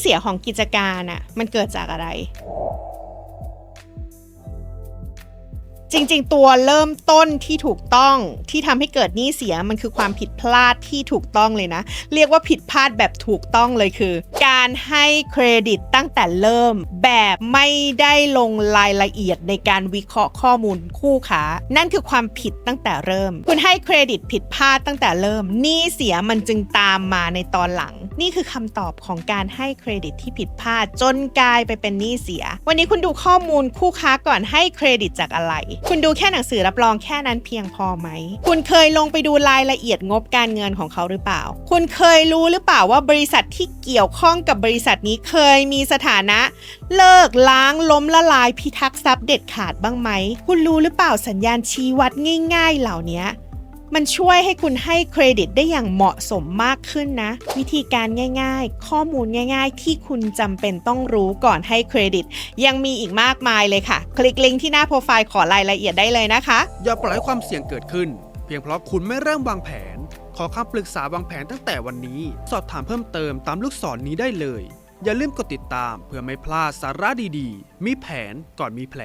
เสียของกิจการอะมันเกิดจากอะไร จริงๆ ตัวเริ่มต้นที่ถูกต้องที่ทำให้เกิดหนี้เสียมันคือความผิดพลาดที่ถูกต้องเลยนะ เรียกว่าผิดพลาดแบบถูกต้องเลยคือ การให้เครดิตตั้งแต่เริ่ม แบบไม่ได้ลงรายละเอียดในการวิเคราะห์ข้อมูลคู่ค้า นั่นคือความผิดตั้งแต่เริ่ม คุณให้เครดิตผิดพลาดตั้งแต่เริ่มหนี้เสียมันจึงตามมาในตอนหลัง นี่คือคำตอบของการให้เครดิตที่ผิดพลาดจนกลายไปเป็นหนี้เสีย วันนี้คุณดูข้อมูลคู่ค้าก่อนให้เครดิตจากอะไร คุณดูแค่หนังสือรับรองแค่นั้นเพียงพอไหม คุณเคยลงไปดูรายละเอียดงบการเงินของเขาหรือเปล่า คุณเคยรู้หรือเปล่าว่าบริษัทที่เกี่ยวข้องกับบริษัทนี้เคยมีสถานะ เลิกล้างล้มละลายพิทักษ์ทรัพย์เด็ดขาดบ้างไหม คุณรู้หรือเปล่าสัญญาณชี้วัดง่าย ๆ เหล่านี้มันช่วยให้คุณให้เครดิตได้อย่างเหมาะสมมากขึ้นนะ วิธีการง่าย ๆ ข้อมูลง่าย ๆ ที่คุณจำเป็นต้องรู้ก่อนให้เครดิต ยังมีอีกมากมายเลยค่ะ คลิกลิงก์ที่หน้าโปรไฟล์ขอรายละเอียดได้เลยนะคะ อย่าปล่อยความเสี่ยงเกิดขึ้น เพียงเพราะคุณไม่เริ่มวางแผน ขอคำปรึกษาวางแผนตั้งแต่วันนี้ สอบถามเพิ่มเติมตามลูกศรนนี้ได้เลย อย่าลืมกดติดตามเพื่อไม่พลาดสาระดีๆ มีแผนก่อนมีแผล